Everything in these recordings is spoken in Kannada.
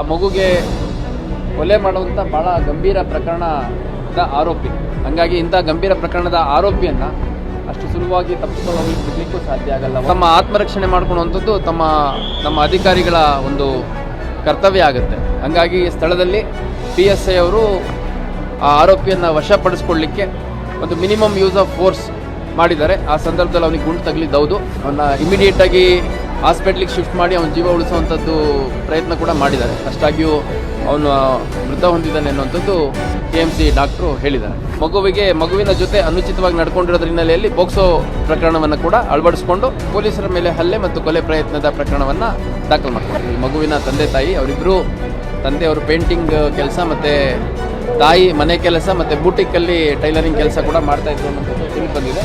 ಆ ಮಗುಗೆ ಕೊಲೆ ಮಾಡುವಂಥ ಭಾಳ ಗಂಭೀರ ಪ್ರಕರಣದ ಆರೋಪಿ. ಹಂಗಾಗಿ ಇಂಥ ಗಂಭೀರ ಪ್ರಕರಣದ ಆರೋಪಿಯನ್ನ ಅಷ್ಟು ಸುಲಭವಾಗಿ ತಪ್ಪಿಸ್ಕೊಂಡು ಹೋಗ್ಲಿಕ್ಕೆ ಸಾಧ್ಯ ಆಗಲ್ಲ. ತಮ್ಮ ಆತ್ಮರಕ್ಷಣೆ ಮಾಡ್ಕೊಳ್ಳುವಂಥದ್ದು ತಮ್ಮ, ನಮ್ಮ ಅಧಿಕಾರಿಗಳ ಒಂದು ಕರ್ತವ್ಯ ಆಗುತ್ತೆ. ಹಂಗಾಗಿ ಸ್ಥಳದಲ್ಲಿ ಪಿ ಎಸ್ ಐ ಅವರು ಆ ಆರೋಪಿಯನ್ನು ವಶಪಡಿಸ್ಕೊಳ್ಳಿಕ್ಕೆ ಒಂದು ಮಿನಿಮಮ್ ಯೂಸ್ ಆಫ್ ಫೋರ್ಸ್ ಮಾಡಿದ್ದಾರೆ. ಆ ಸಂದರ್ಭದಲ್ಲಿ ಅವನಿಗೆ ಗುಂಡು ತಗಲಿದ್ದು ಹೌದು ಅವನ್ನ ಇಮಿಡಿಯೇಟ್ ಆಗಿ ಹಾಸ್ಪಿಟ್ಲಿಗೆ ಶಿಫ್ಟ್ ಮಾಡಿ ಅವನ ಜೀವ ಉಳಿಸುವಂಥದ್ದು ಪ್ರಯತ್ನ ಕೂಡ ಮಾಡಿದ್ದಾರೆ. ಅಷ್ಟಾಗಿಯೂ ಅವನು ಮೃತ ಹೊಂದಿದ್ದಾನೆ ಅನ್ನುವಂಥದ್ದು ಕೆ ಎಂ ಸಿ ಡಾಕ್ಟ್ರು ಹೇಳಿದ್ದಾರೆ. ಮಗುವಿಗೆ, ಮಗುವಿನ ಜೊತೆ ಅನುಚಿತವಾಗಿ ನಡ್ಕೊಂಡಿರೋದ್ರ ಹಿನ್ನೆಲೆಯಲ್ಲಿ ಬೋಕ್ಸೋ ಪ್ರಕರಣವನ್ನು ಕೂಡ ಅಳವಡಿಸಿಕೊಂಡು ಪೊಲೀಸರ ಮೇಲೆ ಹಲ್ಲೆ ಮತ್ತು ಕೊಲೆ ಪ್ರಯತ್ನದ ಪ್ರಕರಣವನ್ನು ದಾಖಲು ಮಾಡ್ತಾರೆ. ಈ ಮಗುವಿನ ತಂದೆ ತಾಯಿ ಅವರಿಬ್ಬರು ತಂದೆಯವರು ಪೇಂಟಿಂಗ್ ಕೆಲಸ ಮತ್ತು ತಾಯಿ ಮನೆ ಕೆಲಸ ಮತ್ತು ಬೂಟಿಕ್ಕಲ್ಲಿ ಟೈಲರಿಂಗ್ ಕೆಲಸ ಕೂಡ ಮಾಡ್ತಾ ಇದ್ರು ಅನ್ನೋದು ತಿಳಿದು ಬಂದಿದೆ.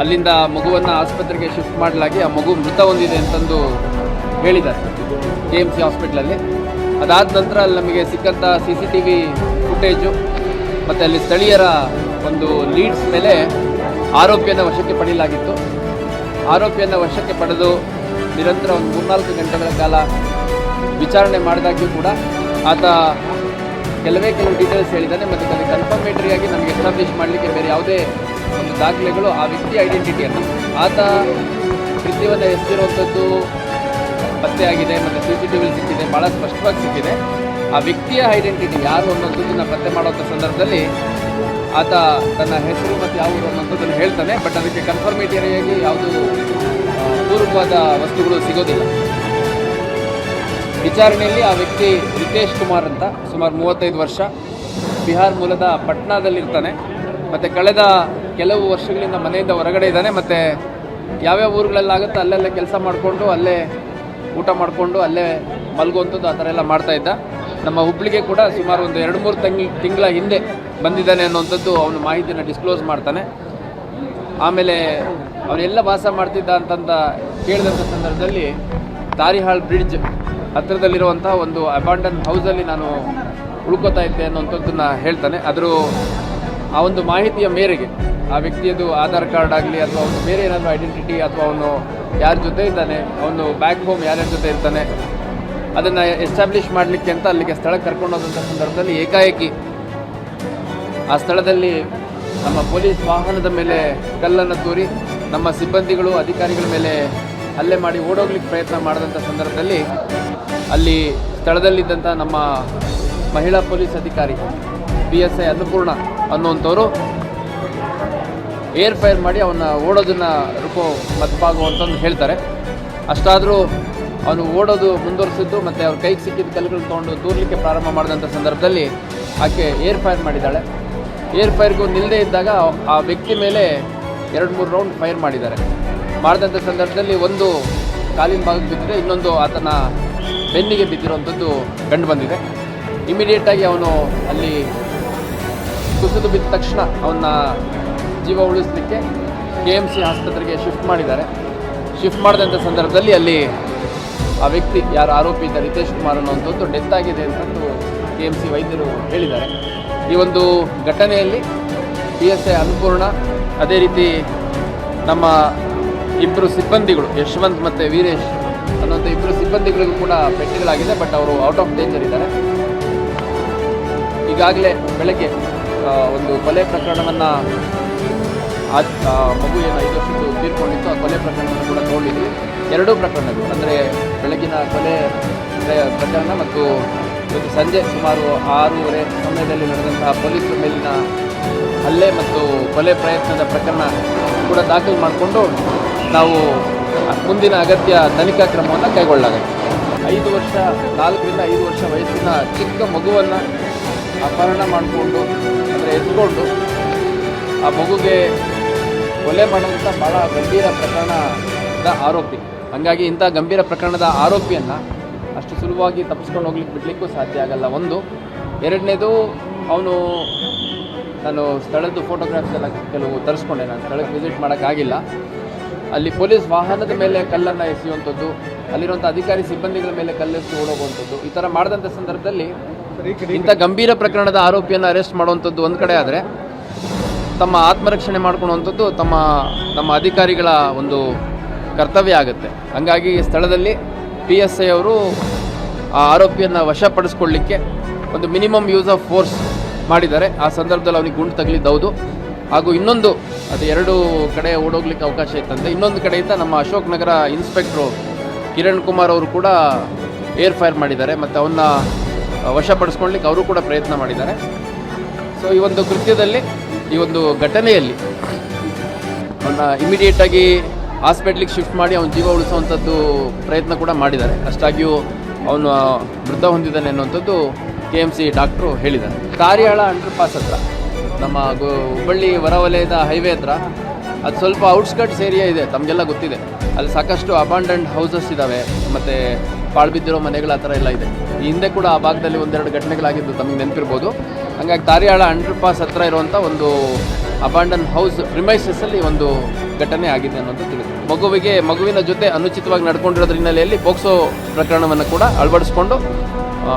ಅಲ್ಲಿಂದ ಮಗುವನ್ನು ಆಸ್ಪತ್ರೆಗೆ ಶಿಫ್ಟ್ ಮಾಡಲಾಗಿ ಆ ಮಗು ಮೃತ ಹೊಂದಿದೆ ಅಂತಂದು ಹೇಳಿದ್ದಾರೆ ಕೆ ಎಂ ಸಿ ಹಾಸ್ಪಿಟ್ಲಲ್ಲಿ. ಅದಾದ ನಂತರ ಅಲ್ಲಿ ನಮಗೆ ಸಿಕ್ಕಂಥ C C T V footage ಮತ್ತು ಅಲ್ಲಿ ಸ್ಥಳೀಯರ ಒಂದು ಲೀಡ್ಸ್ ಮೇಲೆ ಆರೋಪಿಯನ್ನು ವಶಕ್ಕೆ ಪಡೆಯಲಾಗಿತ್ತು. ಆರೋಪಿಯನ್ನು ವಶಕ್ಕೆ ಪಡೆದು ನಿರಂತರ ಒಂದು ಮೂರ್ನಾಲ್ಕು ಗಂಟೆಗಳ ಕಾಲ ವಿಚಾರಣೆ ಮಾಡಿದಾಗ್ಯೂ ಕೂಡ ಆತ ಕೆಲವೇ ಕೆಲವು ಡೀಟೇಲ್ಸ್ ಹೇಳಿದ್ದಾನೆ, ಮತ್ತು ಅದಕ್ಕೆ ಕನ್ಫರ್ಮೇಟರಿಯಾಗಿ ನಮಗೆ ಎಸ್ಟಾಬ್ಲಿಷ್ ಮಾಡಲಿಕ್ಕೆ ಬೇರೆ ಯಾವುದೇ ಒಂದು ದಾಖಲೆಗಳು ಆ ವ್ಯಕ್ತಿ ಐಡೆಂಟಿಟಿಯನ್ನು ಆತ ಕೃತ್ಯವನ್ನು ಹೆಸರಿರುವಂಥದ್ದು ಪತ್ತೆಯಾಗಿದೆ ಮತ್ತು ಸಿ ಸಿ ಟಿ ವಿಲಿ ಸಿಕ್ಕಿದೆ ಭಾಳ ಸ್ಪಷ್ಟವಾಗಿ ಸಿಕ್ಕಿದೆ. ಆ ವ್ಯಕ್ತಿಯ ಐಡೆಂಟಿಟಿ ಯಾರು ಅನ್ನೋದನ್ನು ಪತ್ತೆ ಮಾಡುವಂಥ ಸಂದರ್ಭದಲ್ಲಿ ಆತ ತನ್ನ ಹೆಸರು ಮತ್ತು ಯಾವುದು ಅನ್ನೋಂಥದ್ದನ್ನು ಹೇಳ್ತಾನೆ, ಬಟ್ ಅದಕ್ಕೆ ಕನ್ಫರ್ಮೇಟರಿಯಾಗಿ ಯಾವುದು ಪೂರ್ವವಾದ ವಸ್ತುಗಳು ಸಿಗೋದಿಲ್ಲ. ವಿಚಾರಣೆಯಲ್ಲಿ ಆ ವ್ಯಕ್ತಿ ರಿತೇಶ್ ಕುಮಾರ್ ಅಂತ, ಸುಮಾರು ಮೂವತ್ತೈದು ವರ್ಷ. ಬಿಹಾರ್ ಮೂಲದ ಪಟ್ನಾದಲ್ಲಿರ್ತಾನೆ. ಮತ್ತು ಕಳೆದ ಕೆಲವು ವರ್ಷಗಳಿಂದ ಮನೆಯಿಂದ ಹೊರಗಡೆ ಇದ್ದಾನೆ, ಮತ್ತು ಯಾವ್ಯಾವ ಊರುಗಳಲ್ಲಾಗುತ್ತೋ ಅಲ್ಲೆಲ್ಲೇ ಕೆಲಸ ಮಾಡಿಕೊಂಡು, ಅಲ್ಲೇ ಊಟ ಮಾಡಿಕೊಂಡು, ಅಲ್ಲೇ ಮಲ್ಗುವಂಥದ್ದು ಆ ಥರ ಎಲ್ಲ ಮಾಡ್ತಾ ಇದ್ದ. ನಮ್ಮ ಹುಬ್ಳಿಗೆ ಕೂಡ ಸುಮಾರು ಒಂದು ಎರಡು ಮೂರು ತಂಗಿ, ತಿಂಗಳ ಹಿಂದೆ ಬಂದಿದ್ದಾನೆ ಅನ್ನೋವಂಥದ್ದು ಅವನ ಮಾಹಿತಿನ ಡಿಸ್ಕ್ಲೋಸ್ ಮಾಡ್ತಾನೆ. ಆಮೇಲೆ ಅವನೆಲ್ಲ ವಾಸ ಮಾಡ್ತಿದ್ದ ಅಂತಂದ ಕೇಳಿದಂಥ ಸಂದರ್ಭದಲ್ಲಿ ತಾರಿಹಾಳ್ ಬ್ರಿಡ್ಜ್ ಹತ್ತಿರದಲ್ಲಿರುವಂಥ ಒಂದು ಅಬಾಂಡನ್ ಹೌಸಲ್ಲಿ ನಾನು ಉಳ್ಕೋತಾ ಇದ್ದೆ ಅನ್ನೋಂಥದ್ದನ್ನು ಹೇಳ್ತಾನೆ. ಅದ್ರ ಆ ಒಂದು ಮಾಹಿತಿಯ ಮೇರೆಗೆ ಆ ವ್ಯಕ್ತಿಯದು ಆಧಾರ್ ಕಾರ್ಡ್ ಆಗಲಿ ಅಥವಾ ಅವನು ಬೇರೆ ಏನಾದರೂ ಐಡೆಂಟಿಟಿ ಅಥವಾ ಅವನು ಯಾರ ಜೊತೆ ಇದ್ದಾನೆ, ಅವನು ಬ್ಯಾಕ್ ಹೋಮ್ ಯಾರ್ಯಾರ ಜೊತೆ ಇರ್ತಾನೆ, ಅದನ್ನು ಎಸ್ಟಾಬ್ಲಿಷ್ ಮಾಡಲಿಕ್ಕೆ ಅಂತ ಅಲ್ಲಿಗೆ ಸ್ಥಳಕ್ಕೆ ಕರ್ಕೊಂಡು ಹೋದಂಥ ಸಂದರ್ಭದಲ್ಲಿ ಏಕಾಏಕಿ ಆ ಸ್ಥಳದಲ್ಲಿ ನಮ್ಮ ಪೊಲೀಸ್ ವಾಹನದ ಮೇಲೆ ಕಲ್ಲನ್ನು ತೂರಿ, ನಮ್ಮ ಸಿಬ್ಬಂದಿಗಳು, ಅಧಿಕಾರಿಗಳ ಮೇಲೆ ಹಲ್ಲೆ ಮಾಡಿ ಓಡೋಗ್ಲಿಕ್ಕೆ ಪ್ರಯತ್ನ ಮಾಡಿದಂಥ ಸಂದರ್ಭದಲ್ಲಿ ಅಲ್ಲಿ ಸ್ಥಳದಲ್ಲಿದ್ದಂಥ ನಮ್ಮ ಮಹಿಳಾ ಪೊಲೀಸ್ ಅಧಿಕಾರಿ ಬಿ ಎಸ್ ಐ ಅನ್ನಪೂರ್ಣ ಅನ್ನುವಂಥವ್ರು ಏರ್ ಫೈರ್ ಮಾಡಿ ಅವನ ಓಡೋದನ್ನು ರೂಪು ಮದ್ಪಾಗು ಅಂತಂದು ಹೇಳ್ತಾರೆ. ಅಷ್ಟಾದರೂ ಅವನು ಓಡೋದು ಮುಂದುವರಿಸಿದ್ದು ಮತ್ತು ಅವ್ರ ಕೈಗೆ ಸಿಕ್ಕಿದ ಕಲ್ಲುಗಳು ತೊಗೊಂಡು ತೂರ್ಲಿಕ್ಕೆ ಪ್ರಾರಂಭ ಮಾಡಿದಂಥ ಸಂದರ್ಭದಲ್ಲಿ ಆಕೆ ಏರ್ ಫೈರ್ ಮಾಡಿದ್ದಾಳೆ. ಏರ್ ಫೈರ್ಗೂ ನಿಲ್ಲದೇ ಇದ್ದಾಗ ಆ ವ್ಯಕ್ತಿ ಮೇಲೆ ಎರಡು ಮೂರು ರೌಂಡ್ ಫೈರ್ ಮಾಡಿದ್ದಾರೆ. ಮಾಡಿದಂಥ ಸಂದರ್ಭದಲ್ಲಿ ಒಂದು ಕಾಲಿನ ಭಾಗಕ್ಕೆ ಬಿದ್ದರೆ ಇನ್ನೊಂದು ಆತನ ಬೆನ್ನಿಗೆ ಬಿದ್ದಿರುವಂಥದ್ದು ಕಂಡು ಬಂದಿದೆ. ಇಮಿಡಿಯೇಟಾಗಿ ಅವನು ಅಲ್ಲಿ ಕುಸಿದು ಬಿದ್ದ ತಕ್ಷಣ ಅವನ್ನ ಜೀವ ಉಳಿಸಲಿಕ್ಕೆ ಕೆ ಎಂ ಸಿ ಆಸ್ಪತ್ರೆಗೆ ಶಿಫ್ಟ್ ಮಾಡಿದ್ದಾರೆ. ಶಿಫ್ಟ್ ಮಾಡಿದಂಥ ಸಂದರ್ಭದಲ್ಲಿ ಅಲ್ಲಿ ಆ ವ್ಯಕ್ತಿ ಯಾರು ಆರೋಪಿ ಇದ್ದ ರಿತೇಶ್ ಕುಮಾರ್ ಅನ್ನುವಂಥದ್ದು ಡೆತ್ ಆಗಿದೆ ಅಂತಂದು ಕೆ ಎಂ ಸಿ ವೈದ್ಯರು ಹೇಳಿದ್ದಾರೆ. ಈ ಒಂದು ಘಟನೆಯಲ್ಲಿ ಪಿ ಎಸ್ ಐ ಅನ್ನಪೂರ್ಣ, ಅದೇ ರೀತಿ ನಮ್ಮ ಇಬ್ಬರು ಸಿಬ್ಬಂದಿಗಳು ಯಶವಂತ್ ಮತ್ತು ವೀರೇಶ್ ಅನ್ನೋಂಥ ಇಬ್ಬರು ಸಿಬ್ಬಂದಿಗಳಿಗೂ ಕೂಡ ಪೆಟ್ಟಿಗಳಾಗಿದೆ ಬಟ್ ಅವರು ಔಟ್ ಆಫ್ ಡೇಂಜರ್ ಇದ್ದಾರೆ. ಈಗಾಗಲೇ ಬೆಳಗ್ಗೆ ಒಂದು ಕೊಲೆ ಪ್ರಕರಣವನ್ನು ಆ ಮಗು ಏನು ಐದು ವರ್ಷದ್ದು ತೀರ್ಕೊಂಡಿತ್ತು. ಆ ಕೊಲೆ ಪ್ರಕರಣವನ್ನು ಕೂಡ ತಗೊಂಡಿದ್ವಿ ಎರಡೂ ಪ್ರಕರಣಗಳು, ಅಂದರೆ ಬೆಳಗಿನ ಕೊಲೆ ಪ್ರ- ಪ್ರಕರಣ ಮತ್ತು ಇವತ್ತು ಸಂಜೆ ಸುಮಾರು ಆರೂವರೆ ಸಮಯದಲ್ಲಿ ನಡೆದಂತಹ ಪೊಲೀಸರ ಮೇಲಿನ ಹಲ್ಲೆ ಮತ್ತು ಕೊಲೆ ಪ್ರಯತ್ನದ ಪ್ರಕರಣ ಕೂಡ ದಾಖಲು ಮಾಡಿಕೊಂಡು ನಾವು ಮುಂದಿನ ಅಗತ್ಯ ತನಿಖಾ ಕ್ರಮವನ್ನು ಕೈಗೊಳ್ಳಲಾಗುತ್ತೆ. ಐದು ವರ್ಷ, ನಾಲ್ಕರಿಂದ ಐದು ವರ್ಷ ವಯಸ್ಸಿನ ಚಿಕ್ಕ ಮಗುವನ್ನು ಅಪಹರಣ ಮಾಡಿಕೊಂಡು, ಅಂದರೆ ಎತ್ಕೊಂಡು, ಆ ಮಗುಗೆ ಕೊಲೆ ಮಾಡುವಂಥ ಭಾಳ ಗಂಭೀರ ಪ್ರಕರಣದ ಆರೋಪಿ. ಹಾಗಾಗಿ ಇಂಥ ಗಂಭೀರ ಪ್ರಕರಣದ ಆರೋಪಿಯನ್ನು ಅಷ್ಟು ಸುಲಭವಾಗಿ ತಪ್ಪಿಸ್ಕೊಂಡು ಹೋಗ್ಲಿಕ್ಕೆ ಬಿಡಲಿಕ್ಕೂ ಸಾಧ್ಯ ಆಗಲ್ಲ. ಒಂದು, ಎರಡನೇದು, ಅವನು ನಾನು ಸ್ಥಳದ್ದು ಫೋಟೋಗ್ರಾಫ್ಸ್ ಎಲ್ಲ ಕೆಲವು ತರಿಸ್ಕೊಂಡೆ. ನಾನು ಸ್ಥಳಕ್ಕೆ ವಿಸಿಟ್ ಮಾಡೋಕ್ಕಾಗಿಲ್ಲ. ಅಲ್ಲಿ ಪೊಲೀಸ್ ವಾಹನದ ಮೇಲೆ ಕಲ್ಲನ್ನು ಎಸೆಯುವಂಥದ್ದು, ಅಲ್ಲಿರುವಂಥ ಅಧಿಕಾರಿ ಸಿಬ್ಬಂದಿಗಳ ಮೇಲೆ ಕಲ್ಲೆಸೆದು ಓಡೋಗುವಂಥದ್ದು, ಈ ಥರ ಮಾಡಿದಂಥ ಸಂದರ್ಭದಲ್ಲಿ ಇಂಥ ಗಂಭೀರ ಪ್ರಕರಣದ ಆರೋಪಿಯನ್ನು ಅರೆಸ್ಟ್ ಮಾಡುವಂಥದ್ದು ಒಂದು ಕಡೆ ಆದರೆ ತಮ್ಮ ಆತ್ಮರಕ್ಷಣೆ ಮಾಡ್ಕೊಳ್ಳುವಂಥದ್ದು ತಮ್ಮ, ನಮ್ಮ ಅಧಿಕಾರಿಗಳ ಒಂದು ಕರ್ತವ್ಯ ಆಗುತ್ತೆ. ಹಂಗಾಗಿ ಸ್ಥಳದಲ್ಲಿ ಪಿ ಎಸ್ ಐ ಅವರು ಆ ಆರೋಪಿಯನ್ನು ವಶಪಡಿಸ್ಕೊಳ್ಳಿಕ್ಕೆ ಒಂದು ಮಿನಿಮಮ್ ಯೂಸ್ ಆಫ್ ಫೋರ್ಸ್ ಮಾಡಿದ್ದಾರೆ. ಆ ಸಂದರ್ಭದಲ್ಲಿ ಅವನಿಗೆ ಗುಂಡು ತಗಲಿದ್ದು ಹೌದು ಹಾಗೂ ಇನ್ನೊಂದು, ಅದು ಎರಡು ಕಡೆ ಓಡೋಗ್ಲಿಕ್ಕೆ ಅವಕಾಶ ಇತ್ತಂತೆ. ಇನ್ನೊಂದು ಕಡೆಯಿಂದ ನಮ್ಮ ಅಶೋಕ್ ನಗರ ಇನ್ಸ್ಪೆಕ್ಟ್ರು ಕಿರಣ್ ಕುಮಾರ್ ಅವರು ಕೂಡ ಏರ್ ಫೈರ್ ಮಾಡಿದ್ದಾರೆ. ಮತ್ತು ಅವನ್ನ ವಶಪಡಿಸ್ಕೊಳ್ಳಿಕ್ಕೆ ಅವರು ಕೂಡ ಪ್ರಯತ್ನ ಮಾಡಿದ್ದಾರೆ. ಸೊ ಈ ಒಂದು ಕೃತ್ಯದಲ್ಲಿ, ಈ ಒಂದು ಘಟನೆಯಲ್ಲಿ ಅವನ್ನ ಇಮಿಡಿಯೇಟಾಗಿ ಹಾಸ್ಪಿಟ್ಲಿಗೆ ಶಿಫ್ಟ್ ಮಾಡಿ ಅವನ ಜೀವ ಉಳಿಸುವಂಥದ್ದು ಪ್ರಯತ್ನ ಕೂಡ ಮಾಡಿದ್ದಾರೆ. ಅಷ್ಟಾಗಿಯೂ ಅವನು ಮೃತ ಹೊಂದಿದ್ದಾನೆ ಅನ್ನುವಂಥದ್ದು ಕೆ ಎಂ ಸಿ ಡಾಕ್ಟ್ರು ಹೇಳಿದ್ದಾರೆ. ಕಾರ್ಯಾಳ ಅಂಡರ್ ಪಾಸ್ ಹತ್ರ, ನಮ್ಮ ಗು, ಹುಬ್ಬಳ್ಳಿ ಹೊರವಲಯದ ಹೈವೇ ಹತ್ರ, ಅದು ಸ್ವಲ್ಪ ಔಟ್ಸ್ಕಟ್ಸ್ ಏರಿಯಾ ಇದೆ, ತಮಗೆಲ್ಲ ಗೊತ್ತಿದೆ. ಅಲ್ಲಿ ಸಾಕಷ್ಟು ಅಬಾಂಡೆಂಟ್ ಹೌಸಸ್ ಇದ್ದಾವೆ ಮತ್ತು ಪಾಳ್ಬಿದ್ದಿರೋ ಮನೆಗಳು ಆ ಥರ ಎಲ್ಲ ಇದೆ. ಈ ಹಿಂದೆ ಕೂಡ ಆ ಭಾಗದಲ್ಲಿ ಒಂದೆರಡು ಘಟನೆಗಳಾಗಿದ್ದು ತಮಗೆ ನೆನಪಿರ್ಬೋದು. ಹಂಗಾಗಿ ತಾರಿಯಾಳ ಅಂಡರ್ ಪಾಸ್ ಹತ್ರ ಇರುವಂಥ ಒಂದು ಅಬಾಂಡನ್ ಹೌಸ್ ಪ್ರಿಮೈಸಸ್ಸಲ್ಲಿ ಒಂದು ಘಟನೆ ಆಗಿದೆ ಅನ್ನೋದು ತಿಳಿದು. ಮಗುವಿಗೆ, ಮಗುವಿನ ಜೊತೆ ಅನುಚಿತವಾಗಿ ನಡ್ಕೊಂಡಿರೋದ್ರ ಹಿನ್ನೆಲೆಯಲ್ಲಿ ಪೋಕ್ಸೋ ಪ್ರಕರಣವನ್ನು ಕೂಡ ಅಳವಡಿಸ್ಕೊಂಡು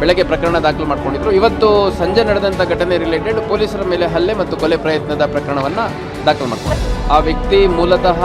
ಬೆಳಗ್ಗೆ ಪ್ರಕರಣ ದಾಖಲು ಮಾಡ್ಕೊಂಡಿದ್ರು. ಇವತ್ತು ಸಂಜೆ ನಡೆದಂಥ ಘಟನೆ ರಿಲೇಟೆಡ್ ಪೊಲೀಸರ ಮೇಲೆ ಹಲ್ಲೆ ಮತ್ತು ಕೊಲೆ ಪ್ರಯತ್ನದ ಪ್ರಕರಣವನ್ನು ದಾಖಲು ಮಾಡಿಕೊಂಡಿದ್ದಾರೆ ಆ ವ್ಯಕ್ತಿ ಮೂಲತಃ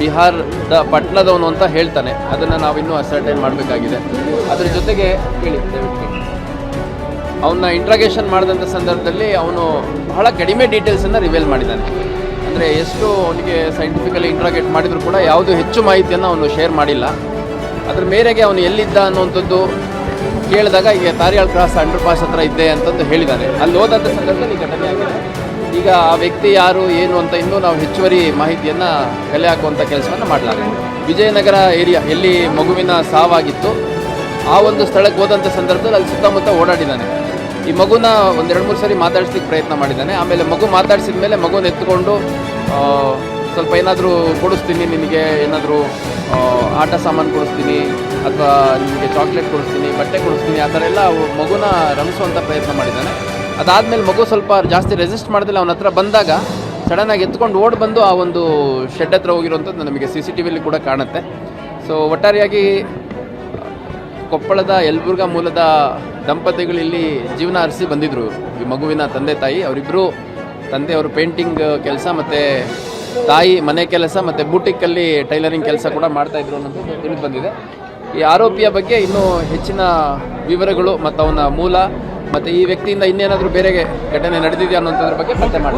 ಬಿಹಾರದ ಪಟ್ಟಣದವನು ಅಂತ ಹೇಳ್ತಾನೆ. ಅದನ್ನು ನಾವಿನ್ನೂ ಅಸರ್ಟೈನ್ ಮಾಡಬೇಕಾಗಿದೆ. ಅದರ ಜೊತೆಗೆ ಕೇಳಿ, ದಯವಿಟ್ಟು. ಅವನ್ನ ಇಂಟ್ರಾಗೇಷನ್ ಮಾಡಿದಂಥ ಸಂದರ್ಭದಲ್ಲಿ ಅವನು ಬಹಳ ಕಡಿಮೆ ಡೀಟೇಲ್ಸನ್ನು ರಿವೀಲ್ ಮಾಡಿದ್ದಾನೆ ಅಂದರೆ ಎಷ್ಟು ಅವನಿಗೆ ಸೈಂಟಿಫಿಕಲಿ ಇಂಟ್ರಾಗೇಟ್ ಮಾಡಿದರೂ ಕೂಡ ಯಾವುದು ಹೆಚ್ಚು ಮಾಹಿತಿಯನ್ನು ಅವನು ಶೇರ್ ಮಾಡಿಲ್ಲ. ಅದ್ರ ಮೇರೆಗೆ ಅವನು ಎಲ್ಲಿದ್ದ ಅನ್ನುವಂಥದ್ದು ಕೇಳಿದಾಗ ಈಗ ತಾರಿಯಾಳ್ ಕ್ರಾಸ್ ಅಂಡರ್ ಪಾಸ್ ಹತ್ರ ಇದ್ದೆ ಅಂತಂದು ಹೇಳಿದ್ದಾನೆ ಅಲ್ಲಿ ಹೋದಂಥ ಸಂದರ್ಭದಲ್ಲಿ ಘಟನೆ ಆಗಿದೆ. ಈಗ ಆ ವ್ಯಕ್ತಿ ಯಾರು, ಏನು ಅಂತ ಇನ್ನೂ ನಾವು ಹೆಚ್ಚುವರಿ ಮಾಹಿತಿಯನ್ನು ಕಲೆ ಹಾಕುವಂಥ ಕೆಲಸವನ್ನು ಮಾಡಲಾಗಿದೆ ವಿಜಯನಗರ ಏರಿಯಾ ಎಲ್ಲಿ ಮಗುವಿನ ಸಾವಾಗಿತ್ತು, ಆ ಒಂದು ಸ್ಥಳಕ್ಕೆ ಹೋದಂಥ ಸಂದರ್ಭದಲ್ಲಿ ಅಲ್ಲಿ ಸುತ್ತಮುತ್ತ ಓಡಾಡಿದ್ದಾನೆ. ಈ ಮಗುನ ಒಂದೆರಡು ಮೂರು ಸರಿ ಮಾತಾಡಿಸ್ಲಿಕ್ಕೆ ಪ್ರಯತ್ನ ಮಾಡಿದ್ದಾನೆ. ಆಮೇಲೆ ಮಗು ಮಾತಾಡಿಸಿದ ಮೇಲೆ ಮಗುನ ಎತ್ಕೊಂಡು ಸ್ವಲ್ಪ ಏನಾದರೂ ಕೊಡಿಸ್ತೀನಿ, ನಿನಗೆ ಏನಾದರೂ ಆಟ ಸಾಮಾನು ಕೊಡಿಸ್ತೀನಿ, ಅಥವಾ ನಿಮಗೆ ಚಾಕ್ಲೇಟ್ ಕೊಡಿಸ್ತೀನಿ, ಬಟ್ಟೆ ಕೊಡಿಸ್ತೀನಿ, ಆ ಥರ ಎಲ್ಲ ಮಗುನ ರಮಿಸುವಂಥ ಪ್ರಯತ್ನ ಮಾಡಿದ್ದಾನೆ. ಅದಾದಮೇಲೆ ಮಗು ಸ್ವಲ್ಪ ಜಾಸ್ತಿ ರೆಸಿಸ್ಟ್ ಮಾಡಿದ್ರೆ ಅವನ ಹತ್ರ ಬಂದಾಗ ಸಡನ್ನಾಗಿ ಎತ್ಕೊಂಡು ಓಡ್ ಬಂದು ಆ ಒಂದು ಶೆಡ್ ಹತ್ರ ಹೋಗಿರುವಂಥದ್ದು ನಮಗೆ ಸಿ ಸಿ ಟಿ ವಿಲಿ ಕೂಡ ಕಾಣುತ್ತೆ. ಸೊ ಒಟ್ಟಾರೆಯಾಗಿ ಕೊಪ್ಪಳದ ಯಲ್ಬುರ್ಗ ಮೂಲದ ದಂಪತಿಗಳು ಇಲ್ಲಿ ಜೀವನ ಅರಸಿ ಬಂದಿದ್ರು. ಈ ಮಗುವಿನ ತಂದೆ ತಾಯಿ ಅವರಿಬ್ಬರು ತಂದೆ ಅವರು ಪೇಂಟಿಂಗ್ ಕೆಲಸ ಮತ್ತು ತಾಯಿ ಮನೆ ಕೆಲಸ ಮತ್ತು ಬೂಟಿಕ್ಕಲ್ಲಿ ಟೈಲರಿಂಗ್ ಕೆಲಸ ಕೂಡ ಮಾಡ್ತಾ ಇದ್ರು ಅನ್ನೋದು ತಿಳಿದು ಬಂದಿದೆ. ಈ ಆರೋಪಿಯ ಬಗ್ಗೆ ಇನ್ನೂ ಹೆಚ್ಚಿನ ವಿವರಗಳು ಮತ್ತು ಅವನ ಮೂಲ ಮತ್ತು ಈ ವ್ಯಕ್ತಿಯಿಂದ ಇನ್ನೇನಾದರೂ ಬೇರೆಗೆ ಘಟನೆ ನಡೆದಿದೆಯಾ ಅನ್ನೋದ್ರ ಬಗ್ಗೆ ಪತ್ತೆ ಮಾಡಲಾಗಿದೆ